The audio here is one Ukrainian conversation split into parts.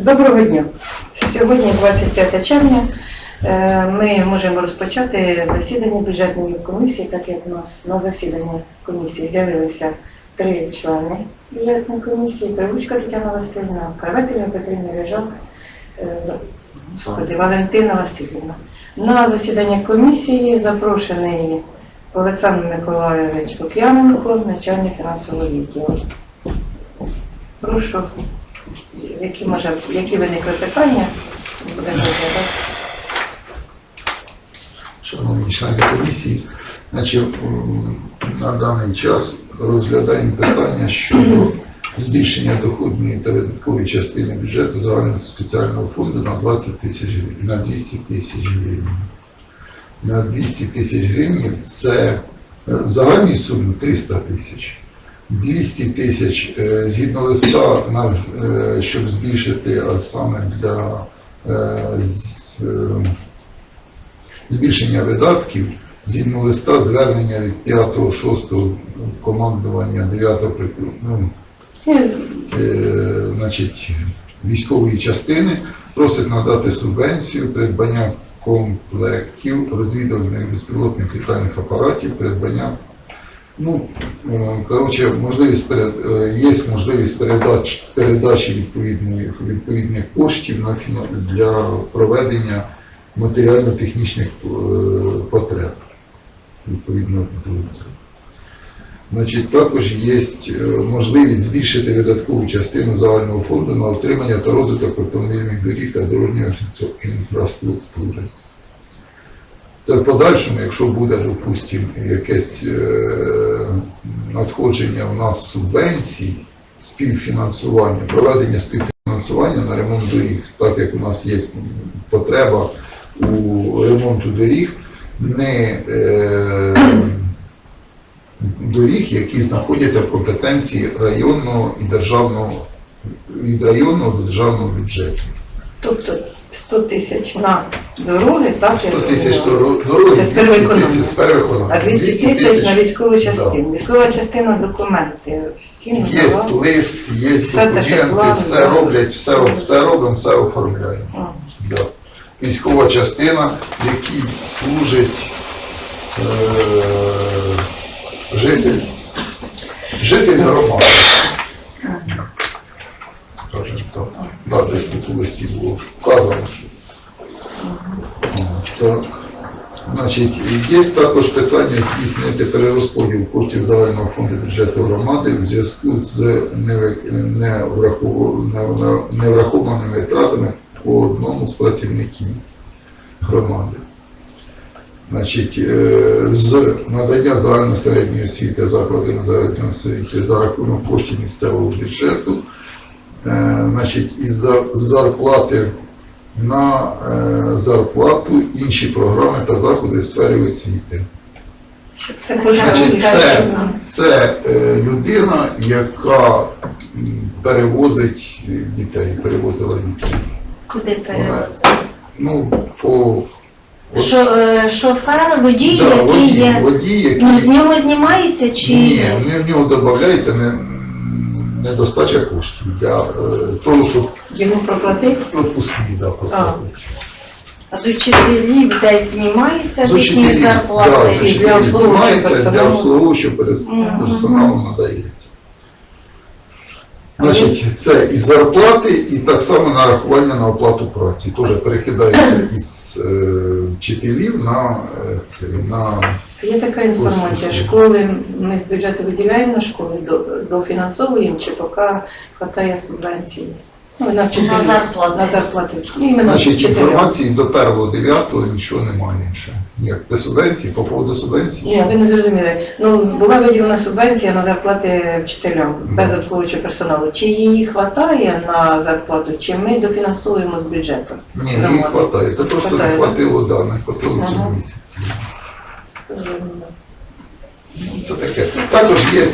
Доброго дня. Сьогодні 25 червня. Е, Ми можемо розпочати засідання бюджетної комісії, так як у нас на засіданні комісії з'явилися три члени бюджетної комісії, Прилучка Тетяна Васильівна, Карветельна Петрина Рижак, е, Валентина Васильівна. На засідання комісії запрошений Олександр Миколайович Лук'яненко, начальник фінансового відділу. Прошу які може, які виникли питання. Шановні члени комісії, значить, на даний час розглядаємо питання щодо збільшення доходної та видаткової частини бюджету загального спеціального фонду на 20 тисяч гривень, на 200 тисяч гривень. На 200 тисяч гривень це е, в загальній сумі 300 тисяч. 200 тисяч е, згідно листа, на, е, щоб збільшити, а саме для е, збільшення видатків згідно листа звернення від 5-6 командування 9 прикру- ну, значить, військової частини просить надати субвенцію придбання комплектів розвідувальних безпілотних літальних апаратів, придбання. Ну, е, коротше, можливість перед, е, є можливість передач, передачі відповідної, відповідних коштів на, для проведення матеріально-технічних е, потреб. Відповідно, до- Значить, також є можливість збільшити видаткову частину загального фонду на отримання та розвиток автомобільних доріг та дорожньої інфраструктури. Це в подальшому, якщо буде, допустимо, якесь е, надходження у нас субвенцій, співфінансування, проведення співфінансування на ремонт доріг, так як у нас є потреба у ремонту доріг, не е, доріг, які знаходяться в компетенції районного і державного від районного до державного бюджету. Тобто 100 тисяч на дороги, так? 100 тисяч дороги, Це 200 тисяч економії. А 200 тисяч на військову частину. Військова частина документи. Всі Є надавали. лист, є Все таке документи, план, все да. роблять, все, все робимо, все оформляємо. А, Да. Військова частина, в якій служить е, житель, житель громади. Да, десь тут листі було вказано, що. Так. Значить, є також питання здійснити перерозподіл коштів загального фонду бюджету громади в зв'язку з неврахованими витратами по одному з працівників громади. Значить, е, з надання загальної середньої освіти закладами загальної освіти за рахунок коштів місцевого бюджету, е, значить, із зарплати на е, зарплату інші програми та заходи в сфері освіти. Значить, це, це е, людина, яка перевозить дітей, перевозила дітей. Куди перевозити? Ну, по Шо, е, шофер, водій, да, який водій, є. водій, який Ну, з нього знімається чи ні, в нього додається не, недостача коштів для е, того, щоб Йому проплатити? відпускні да, проплатити. А з учителів десь знімається з їхньої учителів, да, зарплати? з для обслуговуючого для персоналу. обслуговуючого перес- Мгм. персоналу надається. Значить, це із зарплати і так само нарахування на оплату праці. Теж перекидається із е, вчителів на, е, це, на Є така інформація. Школи ми з бюджету виділяємо на школи, до- дофінансовуємо, чи поки хватає субвенції. Ну, на, На зарплати. На зарплати. Ну, іменно Значить, вчителям. інформації до 1.9 нічого немає інше. Ніяк. Це субвенції, по поводу субвенцій. Ні, ви не зрозуміли. Ну, була виділена субвенція на зарплати вчителям без обслуговуючого персоналу. Чи її вистачає на зарплату, чи ми дофінансуємо з бюджету? Ні, не вистачає. Це просто не хватило, да, не хватило Ага. цього місяці. Це таке. Також є.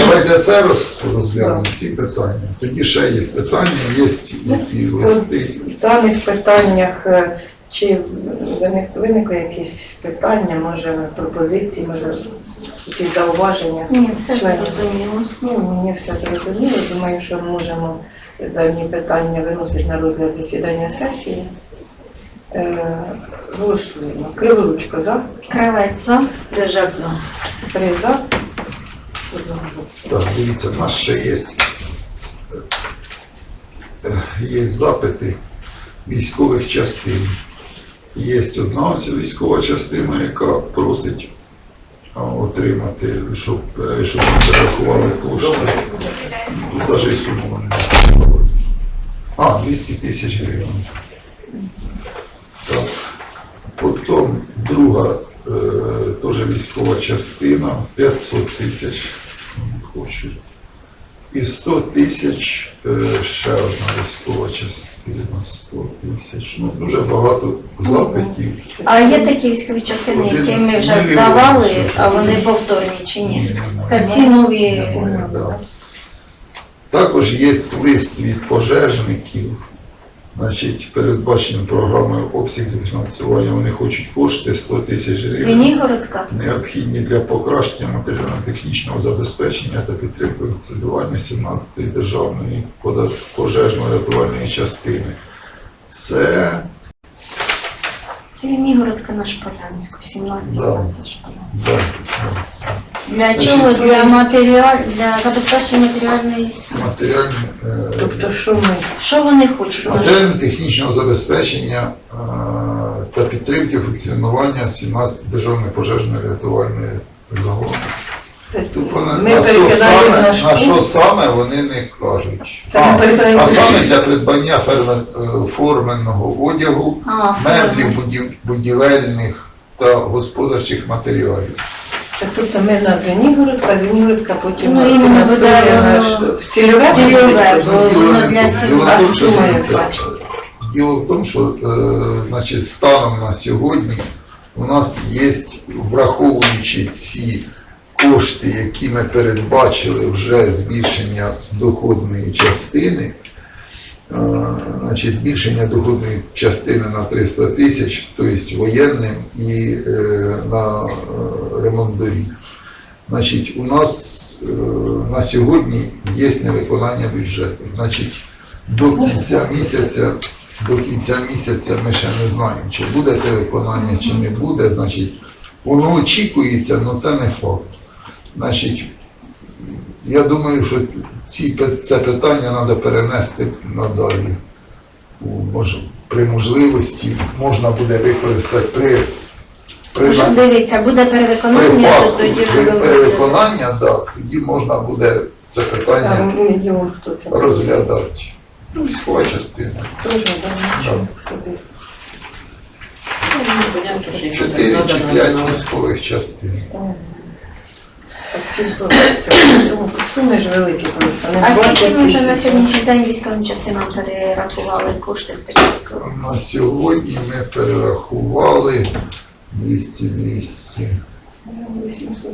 Давайте це роз- розглянемо, ці питання. Тоді ще є питання, є які листи. В даних питаннях е, чи виник- виникли якісь питання, може пропозиції, може якісь зауваження? Ні, все Членів. зрозуміло. Ну, мені все зрозуміло, думаю, що ми можемо дані питання виносить на розгляд засідання сесії. Е, Голосуємо. Криворучко за, Кравець за. Лежак за. три за. Так, дивіться, в нас ще є, е, є запити військових частин. Є одна ось військова частина, яка просить отримати, щоб, е, щоб ми перерахували кошти. Тут навіть і суму не. А, 200 тисяч гривень. Так. Потім друга е, теж військова частина, 500 тисяч хочуть. І 100 тисяч е, ще одна військова частина, 100 тисяч. Ну, дуже багато запитів. А є такі військові частини, Один які ми вже мільйон, давали, що ж. а вони повторні чи ні? немає. Це всі нові. Немає, да. Також є лист від пожежників, значить, передбаченням програмою обсягів фінансування. Вони хочуть кошти 100 тисяч гривень. Необхідні для покращення матеріально-технічного забезпечення та підтримки функціонування 17-ї державної пожежно-рятувальної частини. Це Звенігородка на Шполянську, 17 Да. це Шполянська. да, Для чого? Для матеріаль, для забезпечення матеріальної. матеріальне, е, Тобто, що ми? Що вони хочуть? матеріально-технічного забезпечення е, та підтримки функціонування 17 державної пожежно-рятувальної загони. Тут вони Ми на, що перекидаємо саме, наш на що пункт. саме вони не кажуть. Це ми А, перекидаємо- а саме для придбання фермер, е, форменного одягу, А, меблів будів- будівельних та господарчих матеріалів. Так, Тобто ми на Звенігородка, Звенігородка потім Ну, фінансує наш в цільове. Ну, воно для в тому. Діло в тому, що е, значить, станом на сьогодні у нас є, враховуючи ці кошти, які ми передбачили вже збільшення доходної частини, значить, збільшення доходної частини на 300 тисяч, тобто воєнним і е, на е, ремонт доріг. Значить, у нас е, на сьогодні є невиконання бюджету. Значить, до кінця місяця, до кінця місяця ми ще не знаємо, чи буде те виконання, чи не буде. Значить, воно очікується, але це не факт. Значить, я думаю, що ці, це питання треба перенести надалі. У, мож- При можливості можна буде використати при, при, Може, дивіться, буде перевиконання, то факту тоді при перевиконання, да, тоді можна буде це питання розглядати. Ну, військова частина. Да, що їм Чотири чи п'ять військових частин. Ага. Так, ці Ну, Суми ж великі просто. не А скільки ми вже на сьогоднішній день військовим частинам перерахували кошти спочатку? На сьогодні ми перерахували 200, 200,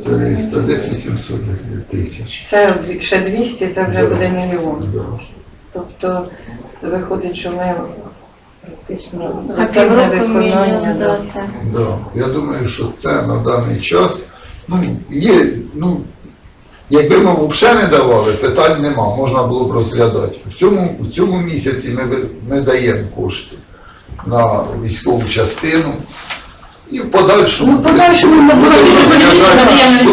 300, десь 800 тисяч. Це ще 200, це вже Да. буде мільйон. Да. Тобто виходить, що ми практично За це півроку мільйон, да. да, це. Да. Я думаю, що це на даний час, ну, є, ну, якби ми взагалі не давали, питань нема, можна було б розглядати. В цьому, в цьому місяці ми, ми даємо кошти на військову частину. І в подальшому Ну, в подальшому ми будемо розглядати-.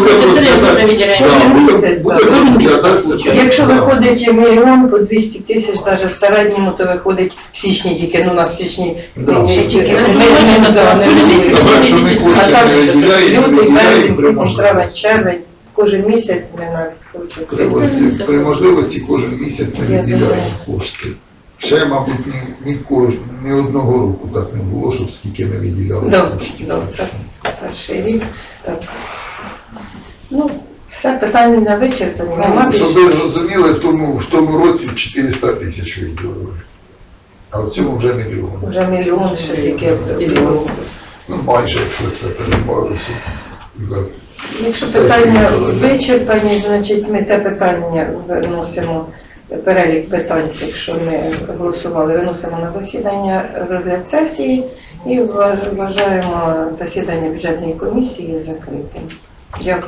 Якщо виходить мільйон по 200 тисяч, навіть в середньому, то виходить в січні тільки, ну у нас в січні не- тільки не А так, лютий, березень, травень, червень, кожен місяць ми на військову При, можливості- кожен місяць ми думаю. кошти. Ще, мабуть, ні, ні, кож, ні одного року так не було, щоб скільки ми виділяли Да, коштів. да, перший рік. Так. Ну, все, питання вичерпані. Нема Ну, щоб ви зрозуміли, в тому, в тому році 400 тисяч виділили. А в цьому вже мільйон. Вже мільйон ще тільки Мільйон. Ну, майже, якщо це перебавиться. За... Якщо питання вичерпані, значить ми те питання виносимо, перелік питань, якщо ми голосували, виносимо на засідання розгляд сесії і вважаємо засідання бюджетної комісії закритим. Дякую.